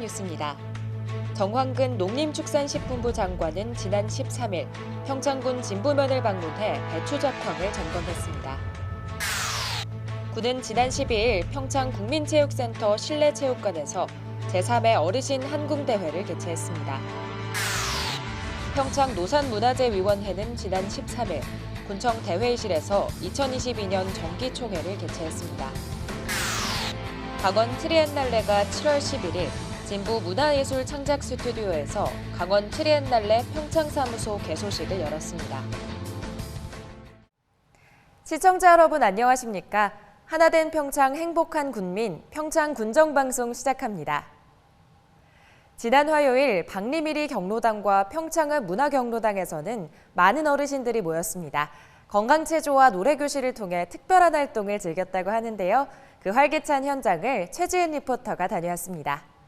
뉴스입니다. 정황근 농림축산식품부 장관은 지난 13일 평창군 진부면을 방문해 배추 작황을 점검했습니다. 군은 지난 12일 평창 국민체육센터 실내체육관에서 제3회 어르신 한궁대회를 개최했습니다. 평창 노산문화재위원회는 지난 13일 군청 대회의실에서 2022년 정기총회를 개최했습니다. 강원 트리엔날레가 7월 11일 진부 문화예술 창작 스튜디오에서 강원 트리엔날레 평창사무소 개소식을 열었습니다. 시청자 여러분 안녕하십니까? 하나된 평창 행복한 군민 평창 군정방송 시작합니다. 지난 화요일 박리미리 경로당과 평창읍 문화경로당에서는 많은 어르신들이 모였습니다. 건강체조와 노래교실을 통해 특별한 활동을 즐겼다고 하는데요. 그 활기찬 현장을 최지은 리포터가 다녀왔습니다.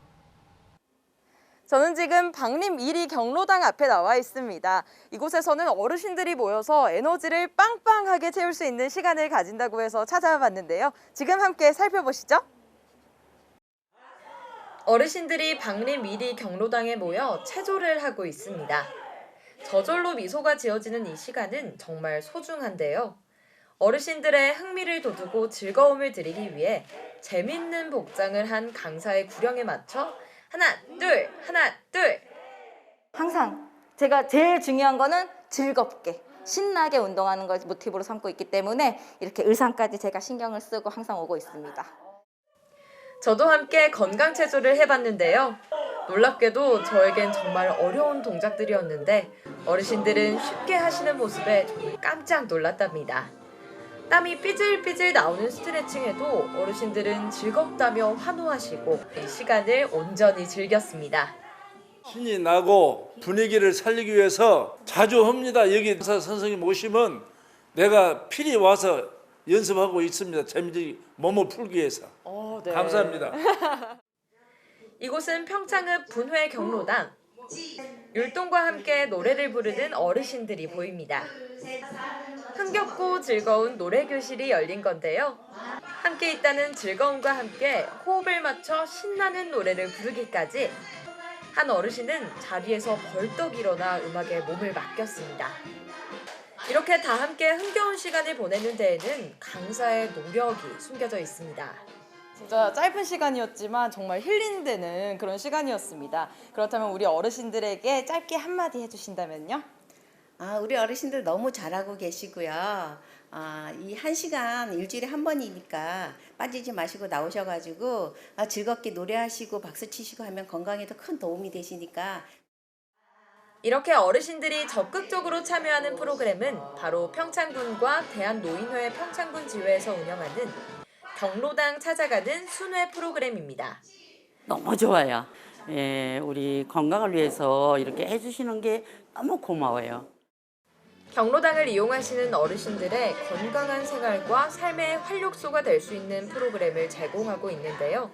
저는 지금 박림 1위 경로당 앞에 나와 있습니다. 이곳에서는 어르신들이 모여서 에너지를 빵빵하게 채울 수 있는 시간을 가진다고 해서 찾아와 봤는데요. 지금 함께 살펴보시죠. 어르신들이 박림 1위 경로당에 모여 체조를 하고 있습니다. 저절로 미소가 지어지는 이 시간은 정말 소중한데요. 어르신들의 흥미를 돋우고 즐거움을 드리기 위해 재밌는 복장을 한 강사의 구령에 맞춰 하나, 둘, 하나, 둘. 항상 제가 제일 중요한 거는 즐겁게 신나게 운동하는 걸 모티브로 삼고 있기 때문에 이렇게 의상까지 제가 신경을 쓰고 항상 오고 있습니다. 저도 함께 건강 체조를 해봤는데요. 놀랍게도 저에겐 정말 어려운 동작들이었는데 어르신들은 쉽게 하시는 모습에 깜짝 놀랐답니다. 땀이 삐질삐질 나오는 스트레칭에도 어르신들은 즐겁다며 환호하시고 이 시간을 온전히 즐겼습니다. 신이 나고 분위기를 살리기 위해서 자주 합니다. 여기 의사 선생님 오시면 내가 필히 와서 연습하고 있습니다. 재미있게 몸을 풀기 위해서. 감사합니다. 이곳은 평창읍 분회 경로당. 율동과 함께 노래를 부르는 어르신들이 보입니다. 흥겹고 즐거운 노래 교실이 열린 건데요. 함께 있다는 즐거움과 함께 호흡을 맞춰 신나는 노래를 부르기까지 한 어르신은 자리에서 벌떡 일어나 음악에 몸을 맡겼습니다. 이렇게 다 함께 흥겨운 시간을 보내는 데에는 강사의 노력이 숨겨져 있습니다. 진짜 짧은 시간이었지만 정말 힐링되는 그런 시간이었습니다. 그렇다면 우리 어르신들에게 짧게 한마디 해주신다면요? 아, 우리 어르신들 너무 잘하고 계시고요. 아, 이 한 시간 일주일에 한 번이니까 빠지지 마시고 나오셔가지고 아, 즐겁게 노래하시고 박수 치시고 하면 건강에도 큰 도움이 되시니까 이렇게 어르신들이 적극적으로 참여하는 프로그램은 바로 평창군과 대한노인회 평창군 지회에서 운영하는 경로당 찾아가는 순회 프로그램입니다. 너무 좋아요. 예, 우리 건강을 위해서 이렇게 해주시는 게 너무 고마워요. 경로당을 이용하시는 어르신들의 건강한 생활과 삶의 활력소가 될 수 있는 프로그램을 제공하고 있는데요.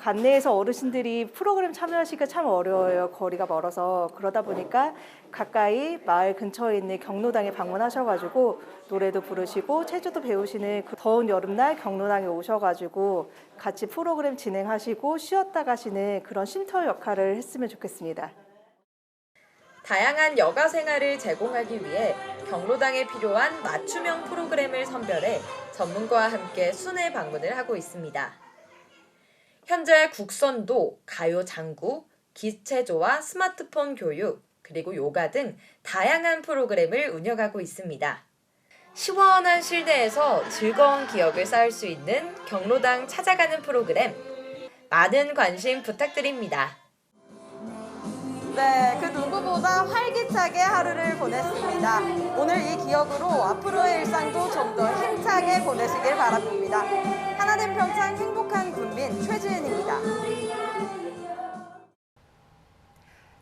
관내에서 어르신들이 프로그램 참여하시기가 참 어려워요. 거리가 멀어서. 그러다 보니까 가까이 마을 근처에 있는 경로당에 방문하셔가지고 노래도 부르시고 체조도 배우시는 그 더운 여름날 경로당에 오셔가지고 같이 프로그램 진행하시고 쉬었다 가시는 그런 쉼터 역할을 했으면 좋겠습니다. 다양한 여가 생활을 제공하기 위해 경로당에 필요한 맞춤형 프로그램을 선별해 전문가와 함께 순회 방문을 하고 있습니다. 현재 국선도, 가요 장구, 기체조와 스마트폰 교육, 그리고 요가 등 다양한 프로그램을 운영하고 있습니다. 시원한 실내에서 즐거운 기억을 쌓을 수 있는 경로당 찾아가는 프로그램 많은 관심 부탁드립니다. 네, 그 누구보다 활기차게 하루를 보냈습니다. 오늘 이 기억으로 앞으로의 일상도 좀 더 힘차게 보내시길 바랍니다. 하나된 평창 행복한 군민 최지은입니다.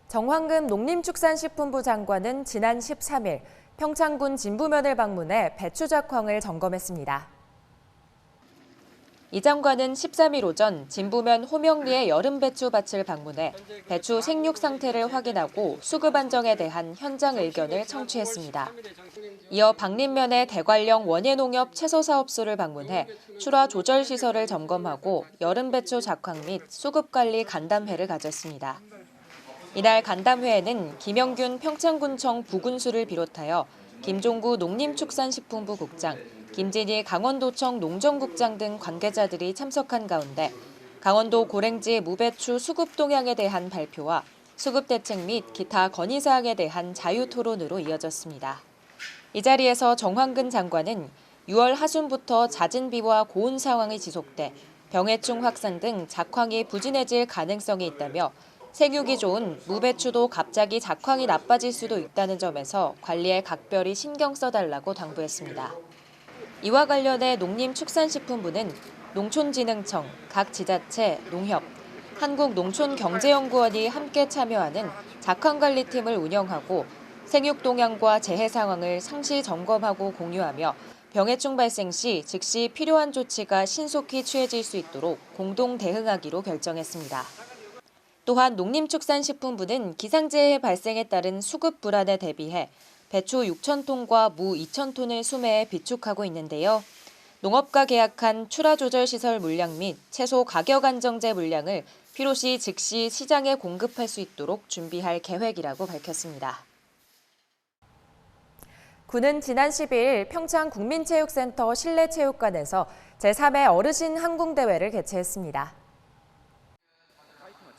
정황금 농림축산식품부 장관은 지난 13일 평창군 진부면을 방문해 배추 작황을 점검했습니다. 이 장관은 13일 오전 진부면 호명리의 여름 배추 밭을 방문해 배추 생육 상태를 확인하고 수급 안정에 대한 현장 의견을 청취했습니다. 이어 박림면의 대관령 원예농협 채소사업소를 방문해 출하 조절 시설을 점검하고 여름 배추 작황 및 수급 관리 간담회를 가졌습니다. 이날 간담회에는 김영균 평창군청 부군수를 비롯하여 김종구 농림축산식품부 국장, 김진희 강원도청 농정국장 등 관계자들이 참석한 가운데 강원도 고랭지 무배추 수급 동향에 대한 발표와 수급 대책 및 기타 건의사항에 대한 자유 토론으로 이어졌습니다. 이 자리에서 정황근 장관은 6월 하순부터 잦은 비와 고온 상황이 지속돼 병해충 확산 등 작황이 부진해질 가능성이 있다며 생육이 좋은 무배추도 갑자기 작황이 나빠질 수도 있다는 점에서 관리에 각별히 신경 써달라고 당부했습니다. 이와 관련해 농림축산식품부는 농촌진흥청, 각 지자체, 농협, 한국농촌경제연구원이 함께 참여하는 작황관리팀을 운영하고 생육 동향과 재해 상황을 상시 점검하고 공유하며 병해충 발생 시 즉시 필요한 조치가 신속히 취해질 수 있도록 공동 대응하기로 결정했습니다. 또한 농림축산식품부는 기상재해 발생에 따른 수급 불안에 대비해 배추 6천 톤과 무 2천 톤을 수매해 비축하고 있는데요. 농업과 계약한 출하 조절 시설 물량 및 채소 가격 안정제 물량을 필요시 즉시 시장에 공급할 수 있도록 준비할 계획이라고 밝혔습니다. 군은 지난 10일 평창 국민체육센터 실내체육관에서 제3회 어르신 항공대회를 개최했습니다.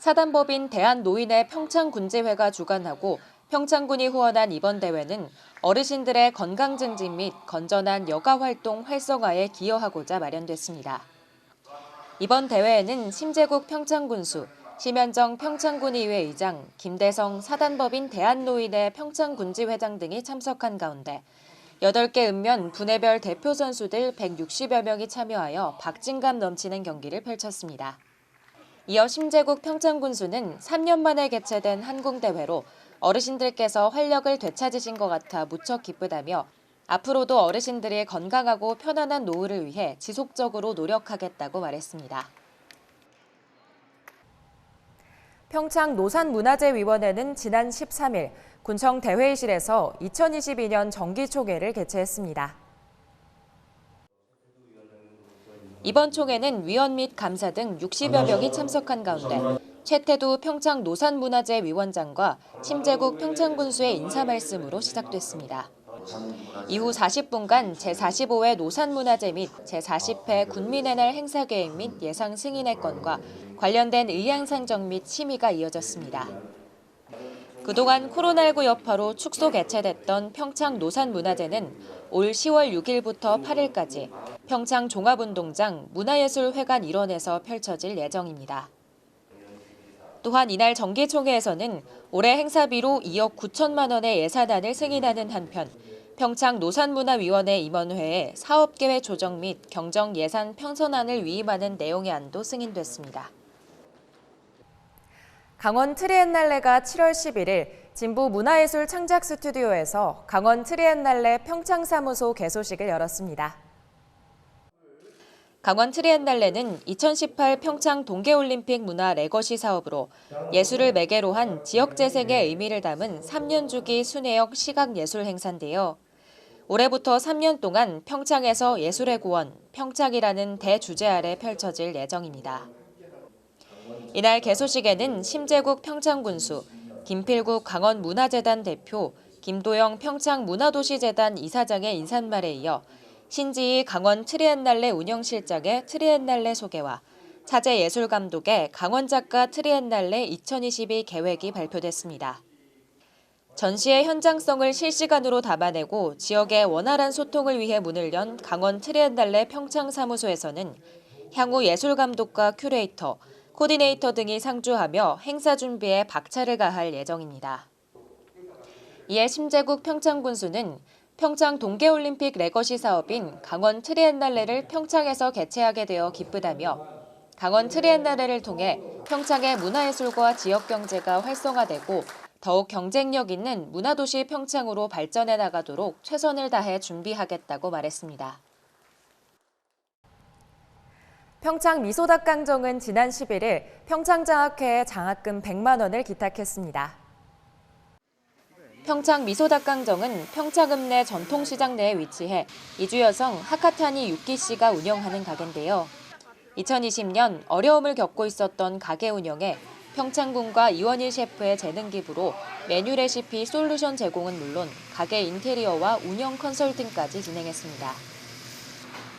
사단법인 대한노인의 평창군제회가 주관하고 평창군이 후원한 이번 대회는 어르신들의 건강 증진 및 건전한 여가 활동 활성화에 기여하고자 마련됐습니다. 이번 대회에는 심재국 평창군수, 심현정 평창군의회 의장, 김대성 사단법인 대한노인의 평창군지 회장 등이 참석한 가운데 8개 읍면 분해별 대표 선수들 160여 명이 참여하여 박진감 넘치는 경기를 펼쳤습니다. 이어 심재국 평창군수는 3년 만에 개최된 한국대회로 어르신들께서 활력을 되찾으신 것 같아 무척 기쁘다며 앞으로도 어르신들의 건강하고 편안한 노후를 위해 지속적으로 노력하겠다고 말했습니다. 평창 노산문화재위원회는 지난 13일 군청 대회의실에서 2022년 정기총회를 개최했습니다. 이번 총회는 위원 및 감사 등 60여 명이 참석한 가운데 최태두 평창 노산문화재 위원장과 심재국 평창군수의 인사 말씀으로 시작됐습니다. 이후 40분간 제45회 노산문화재 및 제40회 군민의 날 행사 계획 및 예상 승인의 건과 관련된 의향 상정 및 심의가 이어졌습니다. 그동안 코로나19 여파로 축소 개최됐던 평창 노산문화재는 올 10월 6일부터 8일까지 평창 종합운동장 문화예술회관 일원에서 펼쳐질 예정입니다. 또한 이날 정기총회에서는 올해 행사비로 2억 9천만 원의 예산안을 승인하는 한편 평창 노산문화위원회 임원회에 사업계획 조정 및 경정 예산 편선안을 위임하는 내용의 안도 승인됐습니다. 강원 트리엔날레가 7월 11일 진부 문화예술 창작 스튜디오에서 강원 트리엔날레 평창사무소 개소식을 열었습니다. 강원 트리엔날레는 2018 평창 동계올림픽 문화 레거시 사업으로 예술을 매개로 한 지역 재생의 의미를 담은 3년 주기 순회역 시각 예술 행사인데요. 올해부터 3년 동안 평창에서 예술의 구원, 평창이라는 대주제 아래 펼쳐질 예정입니다. 이날 개소식에는 심재국 평창군수, 김필국 강원문화재단 대표, 김도영 평창문화도시재단 이사장의 인사말에 이어 신지희 강원 트리엔날레 운영실장의 트리엔날레 소개와 차제 예술감독의 강원 작가 트리엔날레 2022 계획이 발표됐습니다. 전시의 현장성을 실시간으로 담아내고 지역의 원활한 소통을 위해 문을 연 강원 트리엔날레 평창사무소에서는 향후 예술감독과 큐레이터, 코디네이터 등이 상주하며 행사 준비에 박차를 가할 예정입니다. 이에 심재국 평창군수는 평창 동계올림픽 레거시 사업인 강원 트리엔날레를 평창에서 개최하게 되어 기쁘다며 강원 트리엔날레를 통해 평창의 문화예술과 지역경제가 활성화되고 더욱 경쟁력 있는 문화도시 평창으로 발전해 나가도록 최선을 다해 준비하겠다고 말했습니다. 평창 미소닭 강정은 지난 11일 평창장학회에 장학금 100만 원을 기탁했습니다. 평창 미소닭강정은 평창읍 내 전통시장 내에 위치해 이주 여성 하카타니 유키 씨가 운영하는 가게인데요. 2020년 어려움을 겪고 있었던 가게 운영에 평창군과 이원일 셰프의 재능 기부로 메뉴 레시피 솔루션 제공은 물론 가게 인테리어와 운영 컨설팅까지 진행했습니다.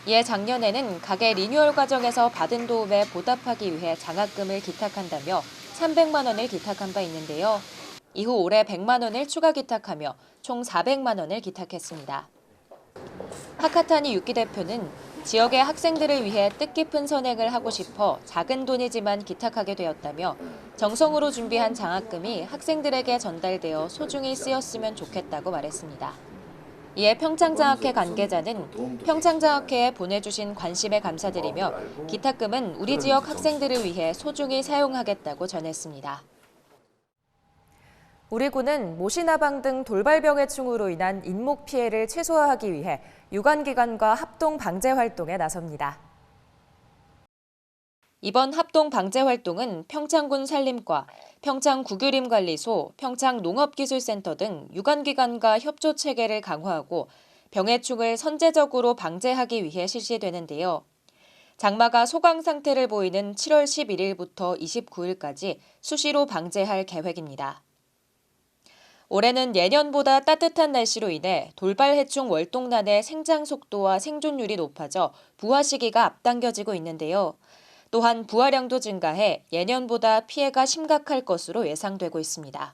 이에 작년에는 가게 리뉴얼 과정에서 받은 도움에 보답하기 위해 장학금을 기탁한다며 300만 원을 기탁한 바 있는데요. 이후 올해 100만 원을 추가 기탁하며 총 400만 원을 기탁했습니다. 하카타니 유키 대표는 지역의 학생들을 위해 뜻깊은 선행을 하고 싶어 작은 돈이지만 기탁하게 되었다며 정성으로 준비한 장학금이 학생들에게 전달되어 소중히 쓰였으면 좋겠다고 말했습니다. 이에 평창장학회 관계자는 평창장학회에 보내주신 관심에 감사드리며 기탁금은 우리 지역 학생들을 위해 소중히 사용하겠다고 전했습니다. 우리 군은 모시나방 등 돌발병해충으로 인한 인목 피해를 최소화하기 위해 유관기관과 합동 방제 활동에 나섭니다. 이번 합동 방제 활동은 평창군 산림과 평창구규림관리소, 평창농업기술센터 등 유관기관과 협조 체계를 강화하고 병해충을 선제적으로 방제하기 위해 실시되는데요. 장마가 소강 상태를 보이는 7월 11일부터 29일까지 수시로 방제할 계획입니다. 올해는 예년보다 따뜻한 날씨로 인해 돌발 해충 월동란의 생장 속도와 생존율이 높아져 부화 시기가 앞당겨지고 있는데요. 또한 부화량도 증가해 예년보다 피해가 심각할 것으로 예상되고 있습니다.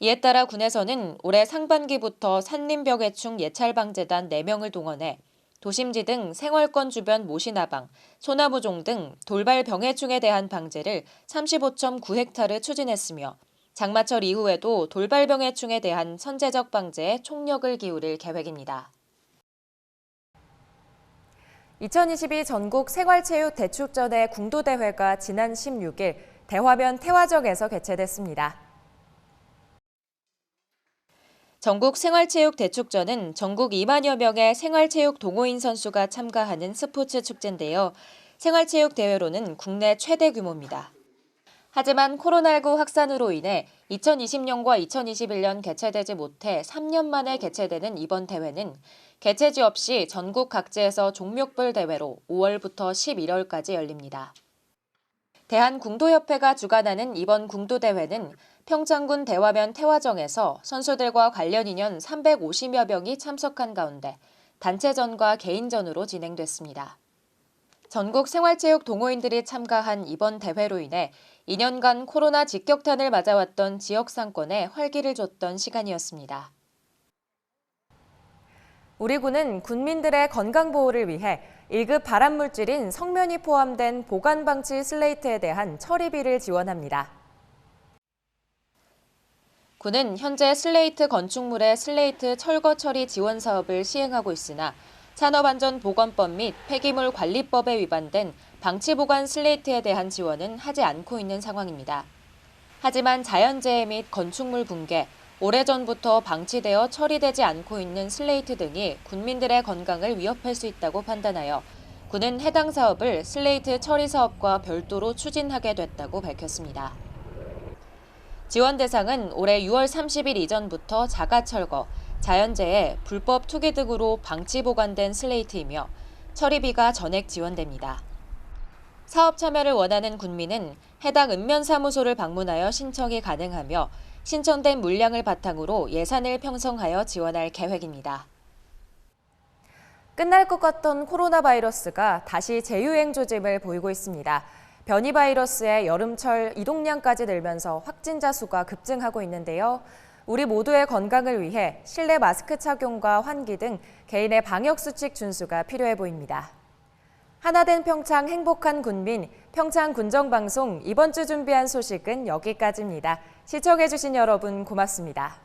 이에 따라 군에서는 올해 상반기부터 산림병해충 예찰방재단 4명을 동원해 도심지 등 생활권 주변 모시나방, 소나무종 등 돌발 병해충에 대한 방제를 35.9헥타르 추진했으며 장마철 이후에도 돌발병해충에 대한 선제적 방제에 총력을 기울일 계획입니다. 2022 전국 생활체육 대축전의 궁도대회가 지난 16일 대화면 태화정에서 개최됐습니다. 전국 생활체육 대축전은 전국 2만여 명의 생활체육 동호인 선수가 참가하는 스포츠 축제인데요. 생활체육 대회로는 국내 최대 규모입니다. 하지만 코로나19 확산으로 인해 2020년과 2021년 개최되지 못해 3년 만에 개최되는 이번 대회는 개최지 없이 전국 각지에서 종목별 대회로 5월부터 11월까지 열립니다. 대한궁도협회가 주관하는 이번 궁도대회는 평창군 대화면 태화정에서 선수들과 관련 인연 350여 명이 참석한 가운데 단체전과 개인전으로 진행됐습니다. 전국 생활체육 동호인들이 참가한 이번 대회로 인해 2년간 코로나 직격탄을 맞아왔던 지역 상권에 활기를 줬던 시간이었습니다. 우리 군은 군민들의 건강 보호를 위해 1급 발암물질인 성면이 포함된 보관 방치 슬레이트에 대한 처리비를 지원합니다. 군은 현재 슬레이트 건축물의 슬레이트 철거 처리 지원 사업을 시행하고 있으나 산업안전보건법 및 폐기물 관리법에 위반된 방치보관 슬레이트에 대한 지원은 하지 않고 있는 상황입니다. 하지만 자연재해 및 건축물 붕괴, 오래전부터 방치되어 처리되지 않고 있는 슬레이트 등이 군민들의 건강을 위협할 수 있다고 판단하여 군은 해당 사업을 슬레이트 처리 사업과 별도로 추진하게 됐다고 밝혔습니다. 지원 대상은 올해 6월 30일 이전부터 자가 철거, 자연재해, 불법 투기 등으로 방치 보관된 슬레이트이며 처리비가 전액 지원됩니다. 사업 참여를 원하는 군민은 해당 읍면사무소를 방문하여 신청이 가능하며 신청된 물량을 바탕으로 예산을 편성하여 지원할 계획입니다. 끝날 것 같던 코로나 바이러스가 다시 재유행 조짐을 보이고 있습니다. 변이 바이러스의 여름철 이동량까지 늘면서 확진자 수가 급증하고 있는데요. 우리 모두의 건강을 위해 실내 마스크 착용과 환기 등 개인의 방역 수칙 준수가 필요해 보입니다. 하나된 평창 행복한 군민 평창 군정방송 이번 주 준비한 소식은 여기까지입니다. 시청해주신 여러분 고맙습니다.